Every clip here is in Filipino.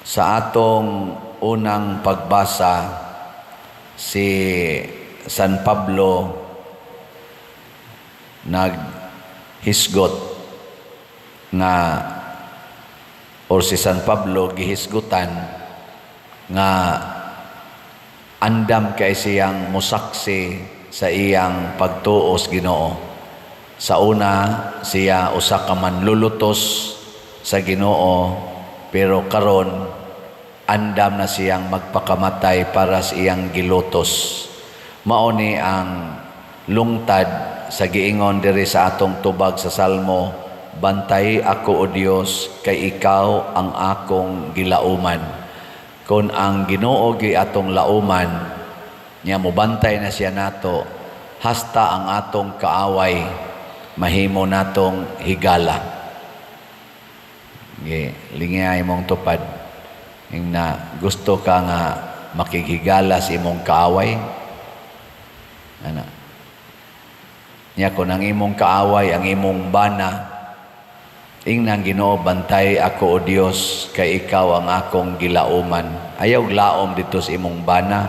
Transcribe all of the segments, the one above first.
Sa atong unang pagbasa, si San Pablo naghisgot nga or si San Pablo gihisgutan nga andam kay siyang musaksi sa iyang pagtuos Ginoo. Sa una, siya usa ka manlulutos sa Ginoo, pero karon andam na siyang magpakamatay para sa iyang gilutos. Mao ni ang lungtad sa giingon diri sa atong tubag sa Salmo, Bantay ako o Dios, kay ikaw ang akong gilauman. Kung ang Ginoo gi atong lauman, niya mobantay na siya nato, hasta ang atong kaaway, mahimo natong higala. Gi, lingay mong tupad. Yung na gusto ka nga makighigala sa imong kaaway. Ano? Niya kung ang imong kaaway, ang imong bana, ing nang Ginoo bantay ako o Dios kay ikaw ang akong gilauman. Ayaw laom dito sa imong bana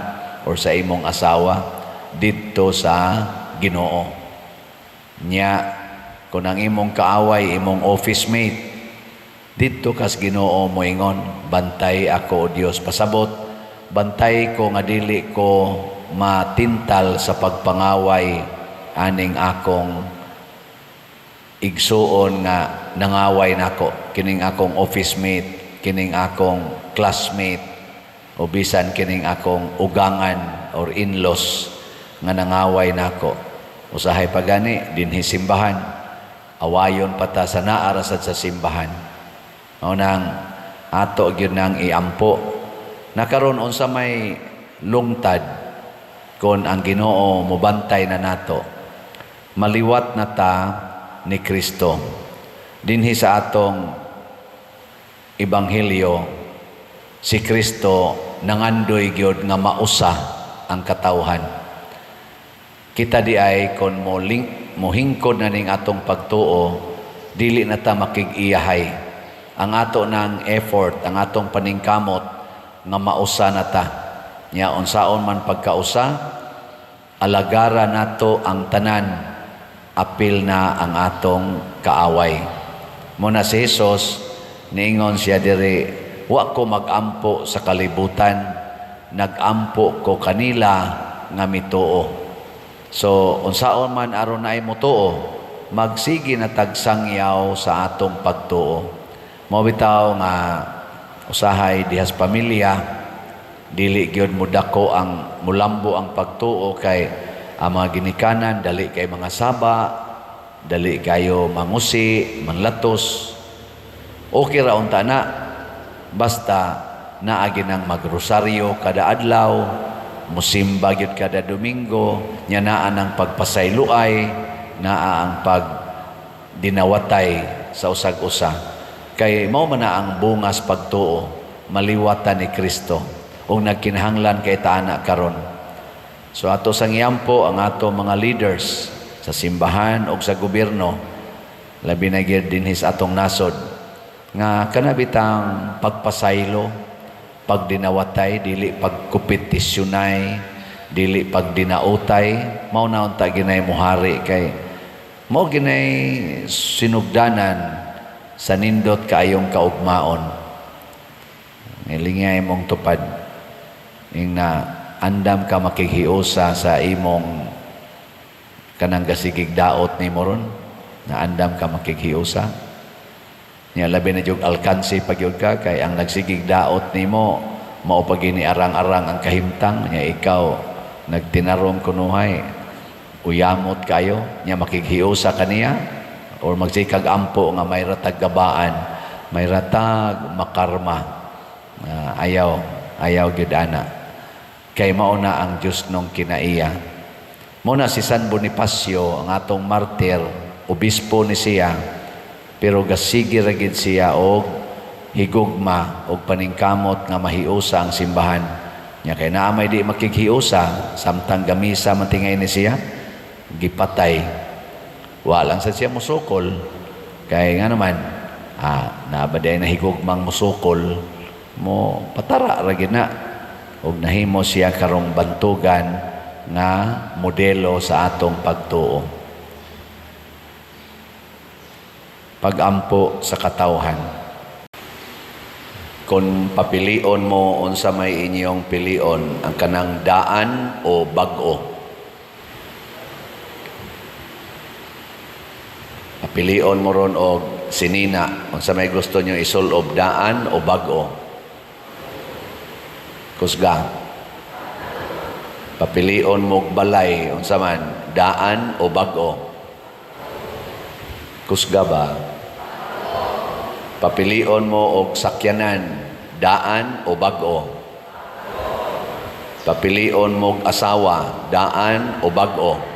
or sa imong asawa dito sa Ginoo. Nya kung ang imong kaaway, imong office mate, dito kas Ginoo mo ingon, bantay ako o Dios pasabot, bantay ko nga dili ko matintal sa pagpangaway aning akong igsuon nga nangaway nako. Kining akong office mate kining akong classmate o bisan kining akong ugangan or in-laws nga nangaway nako. Usahay pagani dinhi simbahan. Awayon pata sa naarasad sa simbahan mao nang ato gyud nang iampo nakaron unsa may lungtad kon ang Ginoo mobantay na nato maliwat na ta ni Kristo. Dinhi sa atong ebanghelyo si Kristo nangandoy gyud nga mausa ang katawhan. Kita di ay kon mo link mo hingkod na ning atong pagtuo dili na ta makig-iyahay. Ang ato ng effort, ang atong paningkamot nga mausa na ta. Nya unsaon man pagkausa alagara nato ang tanan apil na ang atong kaaway. Muna si Jesus, niingon siya diri, wa ko magampo sa kalibutan, nagampo ko kanila nga mituo. So, unsaon man aron na ay mutuo, magsigi na tagsangyaw sa atong pagtuo. Mo bitaw nga usahay dihas pamilya, dili gyud mudako ang mulambo ang pagtuo kay ang mga ginikanan, dali kay mga saba, dali kayo mangusi, manlatos. Okay ra unta na. Basta naagi ng magrosaryo kada adlaw, musimba gyud kada Domingo, nya naa ang pagpasayloay, naa ang pag dinawatay sa usag-usa. Kay mao man ang bungas pagtuo, maliwatan ni Kristo. Ug nagkinahanglan kay taana karon So ato sang iyampo ang ato mga leaders sa simbahan o sa gobyerno labi na gyud dinhis atong nasod nga kanabitang pagpasaylo pagdinawatay dili pagkompetisyonay dili pagdinautay mao na unta ginay muhari kay mao ginay sinugdanan sa nindot kaayong kaugmaon. Nilingay mong tupad. Ing na andam ka makighiusa sa imong kanang gasigig daot ni moron na andam ka makighiusa. Niya labi na jug alkansi pagyud ka kay ang nagsigig daot nimo mao pa gini arang-arang ang kahimtang. Niya ikaw nagtinarong kunuhay uyamot kayo niya makighiusa kaniya or magsikag ampo nga may ratag gabaan may ratag makarma uh, ayaw ayaw gyud ana kay mauna ang Diyos nung kinaiya. Muna si San Bonifacio, ang atong martir, obispo ni siya, pero gasigi ragid siya og higugma og paningkamot nga mahiusa ang simbahan. Nya kay naamay di makikhiusa samtang gamisa mantingay ni siya gipatay. Walang sa siya musukol. Kay nga naman, ah, nabaday na higugmang musukol, mo patara ra gina ug nahimo siya karong bantugan nga modelo sa atong pagtuo. Pagampo sa katawhan. Kung papilion mo unsa may inyong pilion ang kanang daan o bag-o. Papilion mo ron og sinina unsa may gusto nyo isulob daan o bag-o. Kusga. Papilion mo balay unsa man daan o bag-o. Kusga ba? Papilion mo og sakyanan daan o bag-o. Papilion mo asawa daan o bag-o.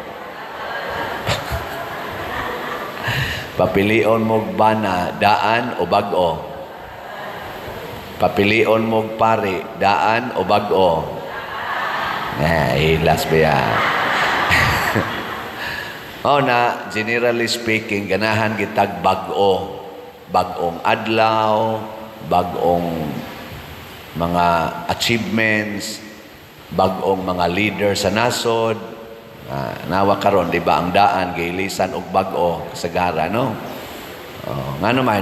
Papilion mo bana daan o bag-o. Papilion mo og pari daan o bag-o. Eh, ilas ba yan? oh na, generally speaking, ganahan kitag bag-o. Bag-ong adlaw, bag-ong mga achievements, bag-ong mga leader sa nasod. Ah, nawa karon di ba ang daan giilisan og bag-o kasagara no? Oh, nga naman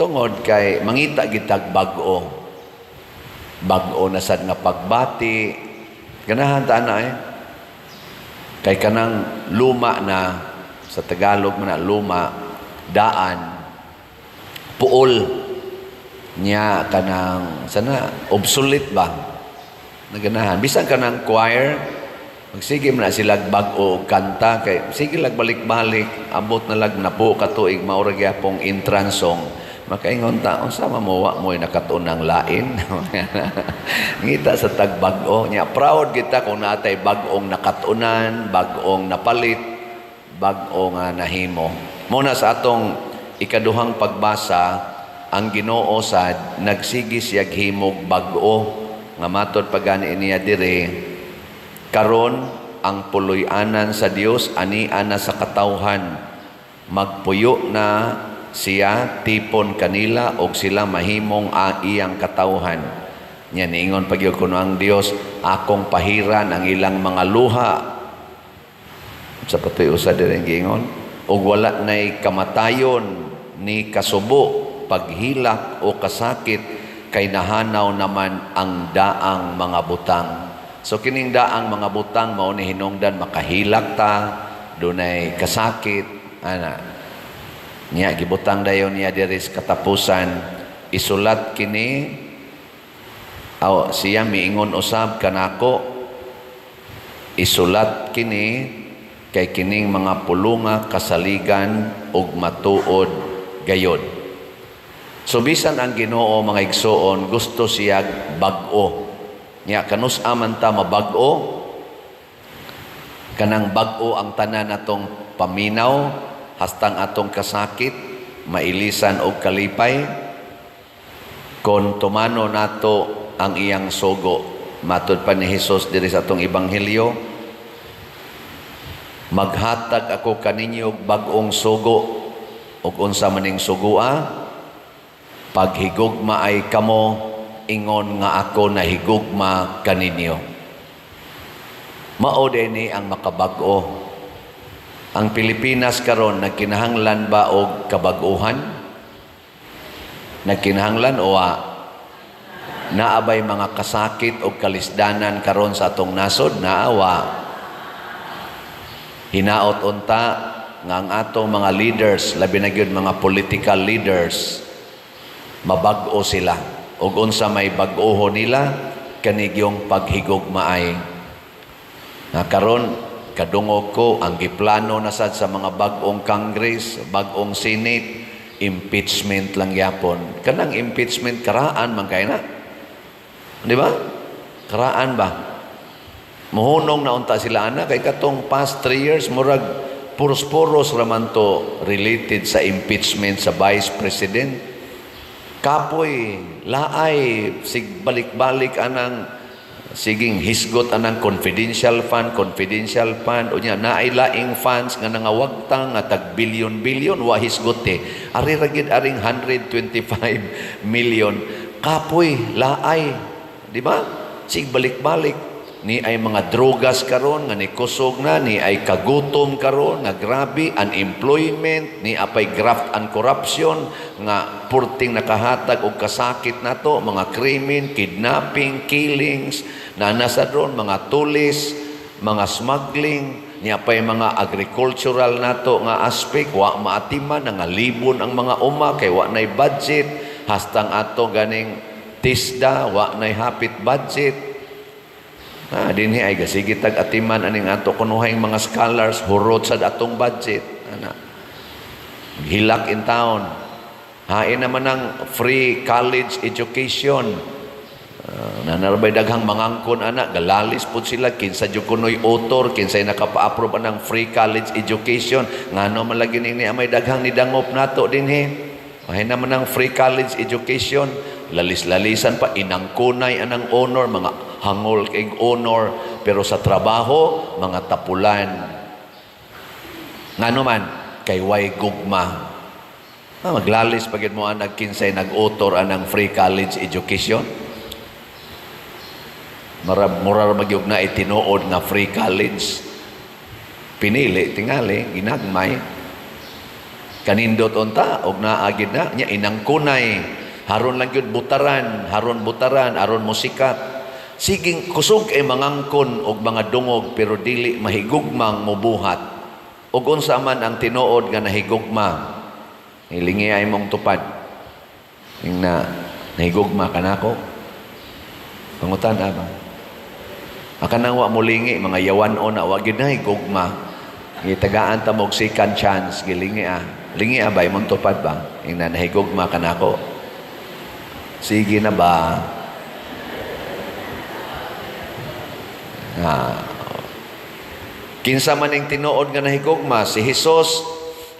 tungod kay mangita gitag bag-o. Bag-o na sad nga pagbati. Ganahan ta na eh. Kay kanang luma na sa Tagalog man luma daan puol niya kanang sana obsolete ba naganahan bisan kanang choir magsige man na sila bag-o og kanta kay sige lag balik-balik abot na lag napo ka tuig mao ra gyapong entrance song makaingon ta unsa man mo wa mo'y nakatunang lain? Ngita sa tag bag-o nya proud kita kung natay bag-ong nakatunan bag-ong napalit bag-o nga nahimo. Mo na sa atong ikaduhang pagbasa ang Ginoo sad nagsigi siya himog bag-o. Nga matod pagani niya dire karon ang puloy-anan sa Dios ani ana sa katawhan. Magpuyo na siya tipon kanila og sila mahimong a iyang katawhan. Nya niingon pagyud kuno ang Dios akong pahiran ang ilang mga luha. Sa patoy usa dire giingon ug wala nay kamatayon ni kasubo paghilak o kasakit kay nahanaw naman ang daang mga butang so kining daang mga butang mao ni hinungdan makahilak ta dunay kasakit ana niya gibutang dayon niya diri sa katapusan isulat kini aw siya miingon usab kanako isulat kini kay kining mga pulunga kasaligan ug matuod gayod. So bisan ang Ginoo mga igsoon gusto siya bag-o. Nya kanus aman ta mabag-o? Kanang bag-o ang tanan atong paminaw hastang atong kasakit mailisan og kalipay? Kon tumano nato ang iyang sugo matud pa ni Hesus diri sa atong ebanghelyo maghatag ako kaninyo bag-ong sugo ug unsa maning sugua paghigugma ay kamo ingon nga ako nahigugma kaninyo. Mao ni ang makabag-o ang Pilipinas karon nagkinahanglan ba og kabag-uhan nagkinahanglan o wa? Naabay mga kasakit o kalisdanan karon sa atong nasod? Naawa hinaot unta nga ang atong mga leaders labi na gyud mga political leaders mabag-o sila ug unsa may bag-oho nila kanig yung paghigugmaay nga karon kadungog ko ang giplano na sad sa mga bag-ong Congress bag-ong Senate impeachment lang yapon. Kanang impeachment karaan man kay na? Di ba? Karaan ba? Muhunong na unta sila ana kay katong past three years murag puros-puros raman related sa impeachment sa Vice President. Kapoy, laay, sig balik-balik anang siging hisgot anang confidential fund, confidential fund, o niya, naay laing funds nga nangawagtang nga tag billion-billion, wa hisgot eh. Ari ragid aring 125 million kapoy, laay, di ba? Sig balik-balik. Ni ay mga drogas karon nga ni kusog na, ni ay kagutom karon nga grabe, unemployment, ni apay graft and corruption nga purting nakahatag og kasakit nato, mga krimen, kidnapping, killings, na nasa doon, mga tulis, mga smuggling, niya pa'y mga agricultural nato nga aspect, wa maatiman, nga libon ang mga uma, kay wa na'y budget, hastang ato ganing tisda, wa na'y hapit budget. Ah, dinhi ay gasige tag atiman aning ato kunuhayng mga scholars hurot sa atong budget. Ana. Hilak in town. Hain naman ng free college education. Uh, nanarbay daghang mangangkon ana galalis pud sila kinsa jud kunoy author kinsay nakapa-approve anang free college education ngano man lagi ni amay daghang nidangop nato dinhi Mahin naman ng free college education lalis-lalisan pa inangkunay anang honor mga hangol kay honor pero sa trabaho mga tapulan ngano man kay way gugma ah, maglalis pagid mo ang nagkinsay nag-author anang free college education Marab murar magyug na itinuod nga free college. Pinili tingali ginagmay. Kanindot unta og naagid na nya inangkunay. Haron lang gyud butaran, haron butaran, aron musikat. Siging kusog ay mangangkon og mga dungog pero dili mahigugmang mubuhat. Ug unsa man ang tinuod nga nahigugma. Ilingi ay mong tupad. Ing na nahigugma kanako. Pangutan ba? Aka nang wa mulingi mga yawan o na wa gyud na gugma. Gitagaan ta mo second chance gilingi ah. Lingi ah bay mong tupad ba? Ing na nahigugma kanako. Sige na ba? Ah. Kinsa man ing tinuod nga nahigugma si Hesus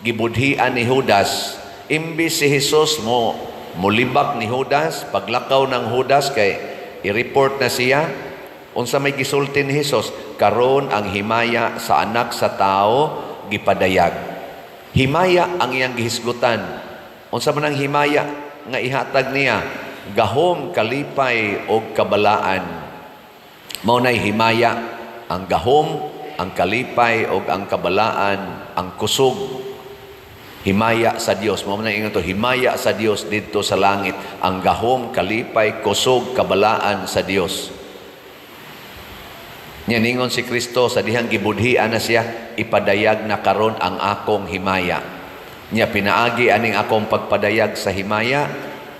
gibudhian ni Judas. Imbis si Hesus mo mulibak ni Judas, paglakaw ng Judas kay i-report na siya, unsa may gisulti ni Hesus karon ang himaya sa anak sa tao gipadayag. Himaya ang iyang gihisgutan. Unsa man ang himaya nga ihatag niya? Gahom kalipay og kabalaan mao nay himaya ang gahom ang kalipay og ang kabalaan ang kusog himaya sa Dios mao man ingon to himaya sa Dios didto sa langit ang gahom kalipay kusog kabalaan sa Dios Nya ningon si Kristo sa dihang gibudhian na siya, ipadayag na karon ang akong himaya. Nya pinaagi aning akong pagpadayag sa himaya,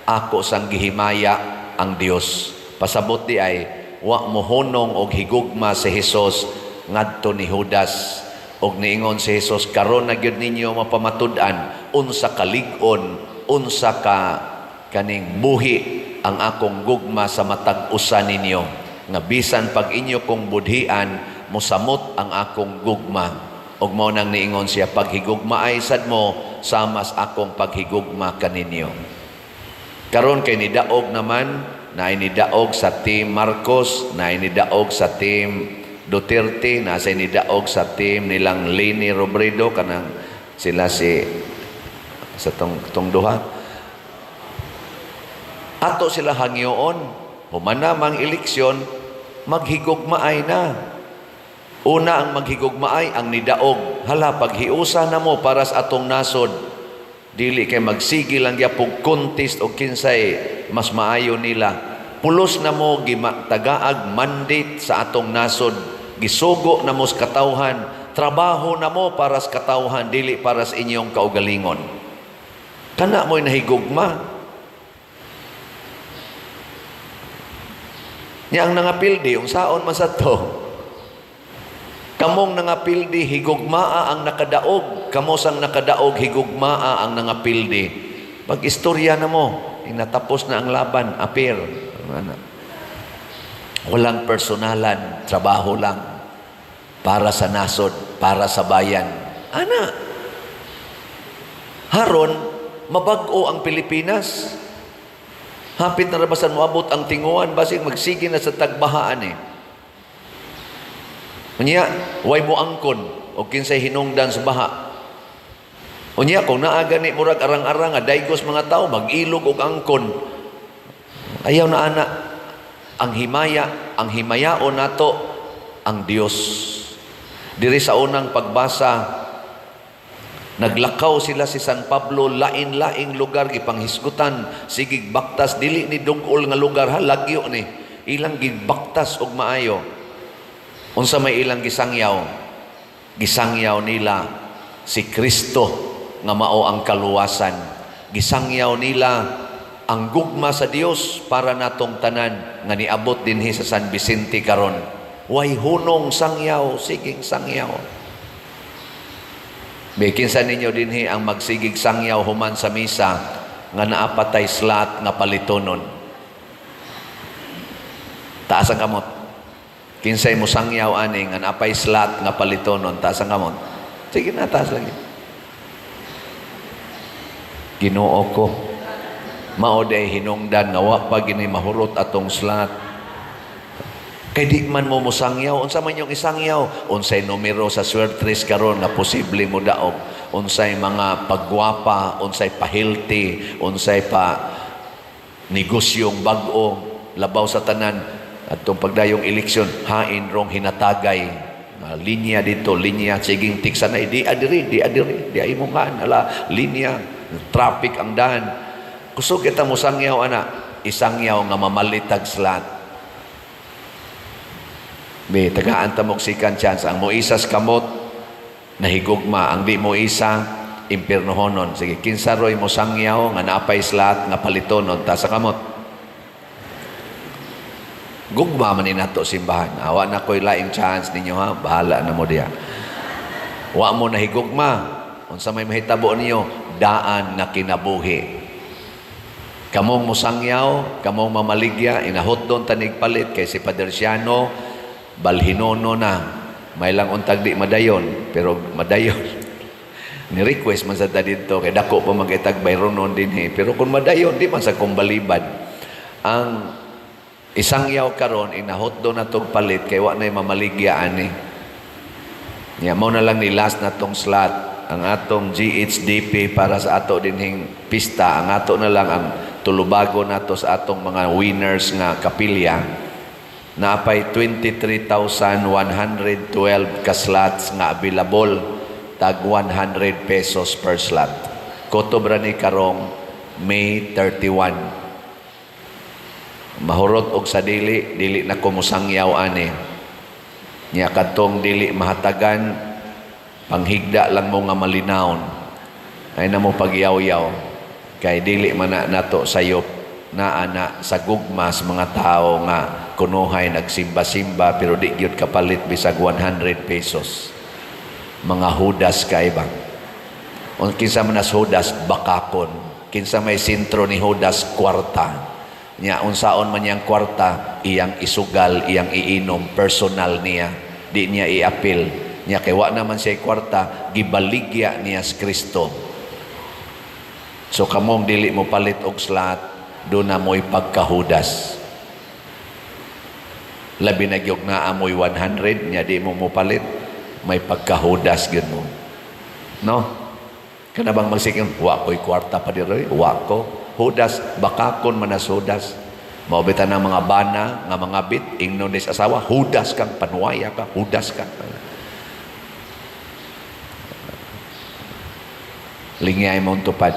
ako sang gihimaya ang Dios. Pasabot di ay wa mohonong og higugma si Hesus ngadto ni Judas. Og niingon si Hesus karon na gyud ninyo mapamatud-an unsa kalig-on unsa ka kaning buhi ang akong gugma sa matag usa ninyo. Nga bisan pag inyo kong budhian mosamot ang akong gugma. Ug mao nang niingon siya paghigugma ay sad mo samas akong paghigugma kaninyo karon kay nidaog naman na nidaog sa team Marcos na nidaog sa team Duterte na sa nidaog sa team nilang Leni Robredo kanang sila si sa tong, tong duha ato sila hangyoon Humanamang eleksyon, maghigugmaay na. Una ang maghigugmaay ang nidaog. Hala, paghiusa na mo para sa atong nasod. Dili kay magsigi lang yapog contest o kinsay mas maayo nila. Pulos na mo gimatagaag mandate sa atong nasod. Gisugo na mo sa katawhan. Trabaho na mo para sa katawhan, dili para sa inyong kaugalingon. Kana mo'y nahigugma. Nya ang nangapildi, yung saon man. Kamong nangapildi, higugmaa ang nakadaog. Kamo sang nakadaog, higugmaa ang nangapildi. Pag istorya na mo, inatapos na ang laban, apir. Walang personalan, trabaho lang. Para sa nasod, para sa bayan. Ana, haron, mabago ang Pilipinas. Hapit na rabasan mo abot ang tinguan, basig magsige na sa tagbahaan eh. Unya, way mo angkon, o kinsay hinungdan sa baha. Unya, kung naaga ni murag arang-arang, daigos mga tao, mag-ilog og angkon. Ayaw na ana ang himaya, ang himayaon nato ang Dios. Diri sa unang pagbasa, naglakaw sila si San Pablo lain-laing lugar gipanghisgutan sigig baktas dili ni dungol nga lugar ha lagyo ni ilang gibaktas og maayo unsa may ilang gisangyaw gisangyaw nila si Kristo nga mao ang kaluwasan gisangyaw nila ang gugma sa Dios para natong tanan nga niabot dinhi sa San Vicente karon way hunong sangyaw siging sangyaw Bikin sa ninyo dinhi ang magsigig sangyaw human sa misa nga naapatay slat nga palitonon. Taas ang kamot. Kinsay mo sangyaw ani nga naapay slat nga palitonon, taas ang kamot. Sige na, taas lagi. Ginoo ko. Mao hinungdan nga wa pa mahurot atong slat. Kay di man mo musangyaw, unsa man yung isangyaw, unsay numero sa swertres karon nga posible mo daog, unsay mga pagwapa, unsay pa-healthy, unsay pa negosyong bag-o, labaw sa tanan, at itong pagdayong eleksyon, hain rong hinatagay, nga linya dito, linya, siging tiksa na, di adiri, di adiri, di ay mong ala, linya, traffic ang daan. Kusog kita mo sangyaw, ana, isangyaw nga mamalitag slat, Be, tagaan ta mong second chance. Ang moisas kamot, nahigugma. Ang di mo isa, impirnohonon. Sige, kinsaroy mo sangyaw, nga napay slat, nga palitonon, ta sa kamot. Gugma man nato simbahan. Awa na ko'y laing chance ninyo ha. Bahala na mo diya. Wa mo nahigugma. Unsa may mahitabo niyo, daan na kinabuhi. Kamong musangyaw, kamong mamaligya, inahot doon tanig palit kay si Padre balhinono na. May lang untag di madayon, pero madayon. Ni-request man sa dito, kay dako pa mag-itag bayronon din eh. Pero kung madayon, di man sa kumbalibad. Ang isang yaw karon inahot do na tong palit, kay wa na mamaligya ani. Ya, mo na lang ni last na tong slot ang atong GHDP para sa ato dinhing pista ang ato na lang ang tulubago nato sa atong mga winners nga kapilya Naapay 23,112 ka slots nga available tag 100 pesos per slot. Kotobra ni karong May 31. Mahurot og sa dili, dili na kumusangyaw ani. Nya kadtong dili mahatagan panghigda lang mo nga malinawon. Ay na mo pagyaw-yaw kay dili man na nato sayop na ana sa gugma sa mga tao nga kunuhay nagsimba-simba pero di gyud kapalit bisag 100 pesos. Mga hudas kay bang o kinsa man as hudas? Bakakon. Kinsa may sentro ni hudas? Kwarta nya unsaon man yang kwarta iyang isugal iyang iinom personal niya. Di niya iapil nya kay wa naman siya kwarta gibaligya niya sa Kristo. So kamong dili mo palit og slat do na mo'y pagkahudas. Labi na gyud nga amoy 100 nya di mo mo palit may pagkahudas gyud mo. No? Kana bang magsikin wa ko'y kwarta pa diri wa ko hudas bakakon manas hudas maubitan ng mga bana nga mga bit ingnon ni asawa hudas kang panuwaya ka hudas ka lingay mo tupad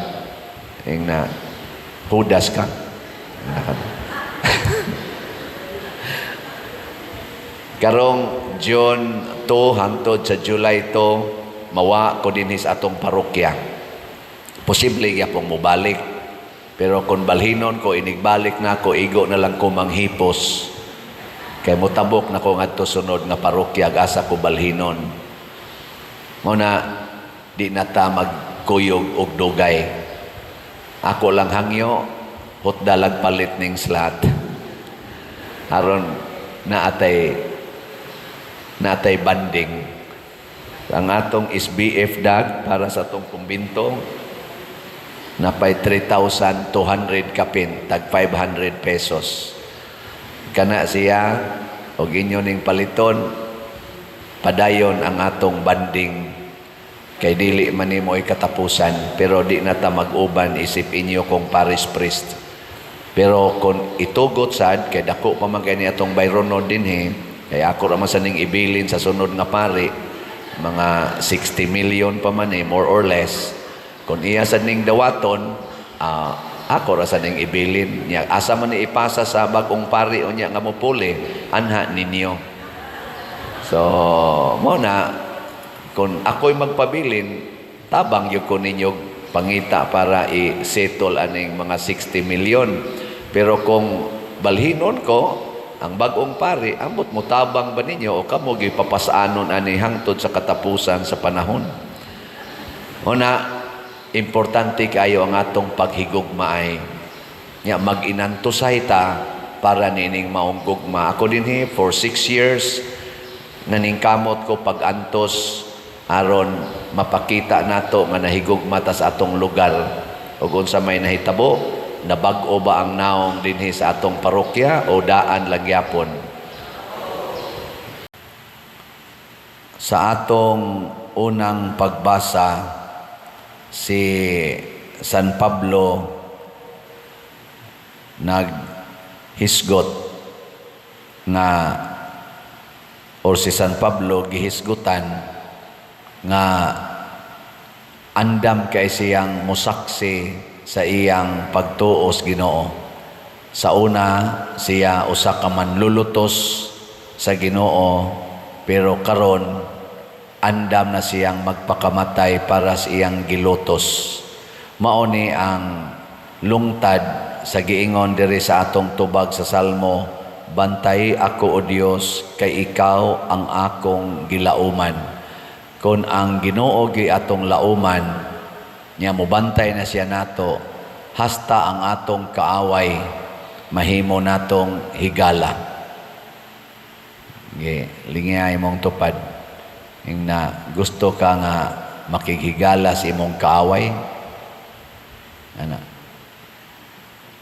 ing na hudas ka Karong June 2 hangtod sa July 2 mawa ko dinhi sa atong parokya. Posible gyapon mo balik. Pero kung balhinon ko inigbalik na ko igo na lang ko manghipos. Kay motabok na ko ngadto sunod nga parokya asa ko balhinon. Mo na di na ta magkuyog og dugay. Ako lang hangyo hot dalag palit ning slat. Aron na atay natay banding ang atong SBF DAG para sa atong kumbinto napay 3,200 kapin tag 500 pesos. Kana siya og inyo ning paliton padayon ang atong banding. Kay dili man nimo katapusan pero di na ta mag-uban isip inyo kong parish priest. Pero kung itugot sad kay dako pa man kay ni atong bayrono din he, kay ako ra man sa ning ibilin sa sunod nga pari mga 60 million pa man eh, more or less. Kung iya sa ning dawaton, ah, ako ra sa ning ibilin niya. Asa man ipasa sa bagong pari o niya nga mupuli, anha ninyo. So, mo na, kung ako'y magpabilin, tabang yung ko ninyo pangita para i-settle aning mga 60 million. Pero kung balhinon ko, ang bagong pari, ambot mo tabang ba ninyo o kamo gipapasaanon ani hangtod sa katapusan sa panahon. Una, importante kayo ang atong paghigugma ay nga mag-inantusay ta para nining maong gugma. Ako din he, for six years, naningkamot ko pag-antos aron mapakita nato nga nahigugma ta sa atong lugar ug unsa may nahitabo nabag-o ba ang naong dinhi sa atong parokya o daan lang gyapon sa atong unang pagbasa si San Pablo naghisgot nga or si San Pablo gihisgutan nga andam kay siyang musaksi sa iyang pagtuos Ginoo. Sa una siya usa ka manlulutos sa Ginoo pero karon andam na siyang magpakamatay para sa iyang gilutos. Mao ni ang lungtad sa giingon diri sa atong tubag sa Salmo, bantay ako o Dios kay ikaw ang akong gilauman. Kung ang Ginoo gi atong lauman, niya mobantay na siya nato, hasta ang atong kaaway mahimo natong higala. Gi, lingay mong tupad. Na gusto ka nga makighigala sa imong kaaway. Ano?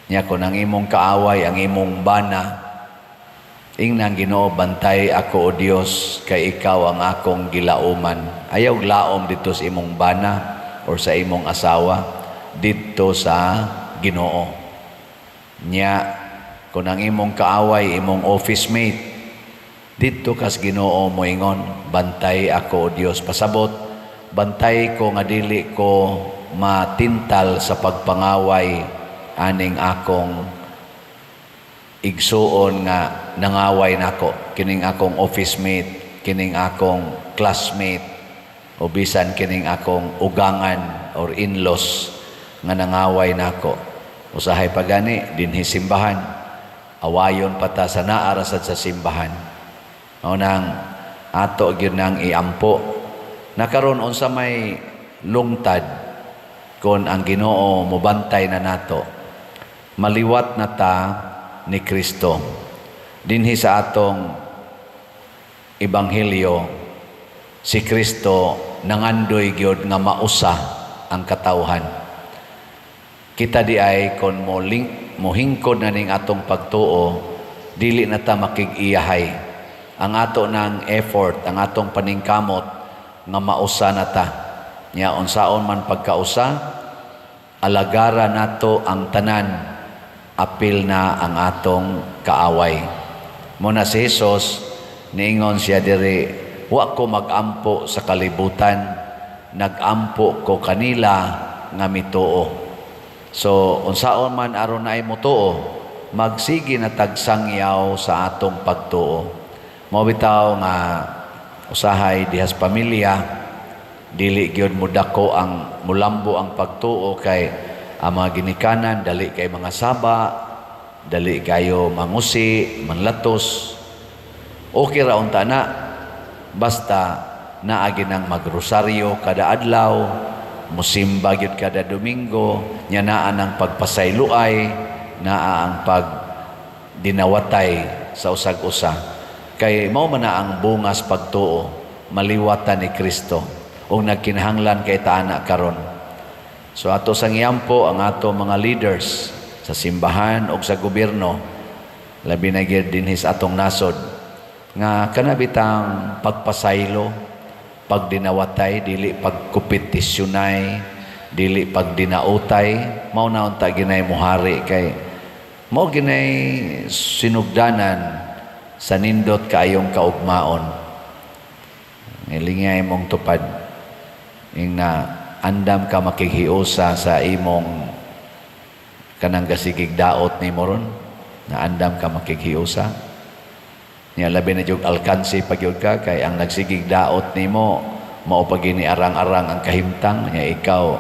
Nya kung ang imong kaaway, ang imong bana, Ingnang Ginoo bantay ako o Dios kay ikaw ang akong gilauman. Ayaw laom dito sa imong bana or sa imong asawa dito sa Ginoo. Nya kung ang imong kaaway, imong office mate, dito kas Ginoo mo ingon, bantay ako o Dios. Pasabot, bantay ko nga dili ko matintal sa pagpangaway aning akong igsuon nga nangaway nako. Kining akong office mate kining akong classmate o bisan kining akong ugangan or in-laws nga nangaway nako. Usahay pa gani dinhi simbahan. Awayon pata sa naarasad sa simbahan mao nang ato gyud nang iampo nakaron unsa may lungtad kon ang Ginoo mobantay na nato maliwat na ta ni Kristo. Dinhi sa atong ebanghelyo si Kristo nangandoy gyud nga mausa ang katawhan. Kita di ay kon mo link mo hingkod na ning atong pagtuo dili na ta makig-iyahay ang ato ng effort ang atong paningkamot nga mausa na ta nya unsaon man pagkausa alagara nato ang tanan apil na ang atong kaaway. Muna si Jesus, niingon siya diri, wa ko magampo sa kalibutan, nagampo ko kanila nga mituo. So, unsaon man aron na ay mutuo, magsige na tagsangyaw sa atong pagtuo. Mo bitaw nga usahay dihas pamilya, dili gyud mo dako ang mulambo ang pagtuo kay ang mga ginikanan, dali kay mga saba, dali kayo mangusi, manlatos. Okay ra unta na. Basta naagi ng magrosaryo kada adlaw, musimba gyud kada Domingo, nya naa ng pagpasayloay, naa ang pag dinawatay sa usag-usa. Kay mao man na ang bungas pagtuo, maliwatan ni Kristo. O nagkinahanglan kay taana karon So ato sang yampo ang ato mga leaders sa simbahan o sa gobyerno labi na gyud dinhis atong nasod nga kanabitang pagpasaylo pagdinawatay dili pagkompetisyonay dili pagdinautay mao na unta ginay muhari kay mo ginay sinugdanan sa nindot kaayong kaugmaon. Nilingay mong tupad. Ing na andam ka makighiusa sa imong kanang gasigig daot ni moron na andam ka makighiusa. Niya labi na jug alkansi pagyud ka kay ang nagsigig daot nimo mao pa gini arang-arang ang kahimtang niya ikaw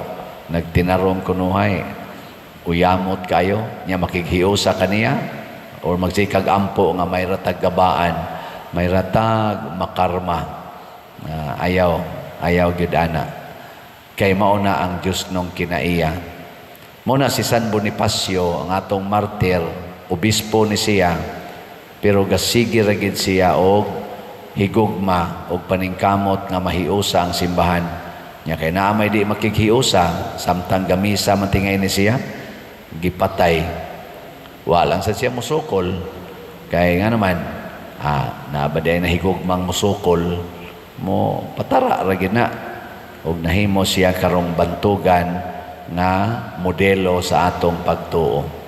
nagtinarong kunuhay uyamot kayo niya makighiusa kaniya or magsikag ampo nga may ratag gabaan may ratag makarma Ah, ayaw ayaw gyud ana kay mauna ang Dios nung kinaiya Muna si San Bonifacio, ang atong martir, obispo ni siya, pero gasigi ra gid siya og higugma og paningkamot nga mahiusa ang simbahan. Nya kay naa may di makighiusa samtang gamisa man tingay ni siya gipatay. Walang sa siya musukol kay nga naman ah nabaday na higugmang musukol mo patara ra gid na og nahimo siya karong bantugan nga modelo sa atong pagtuo.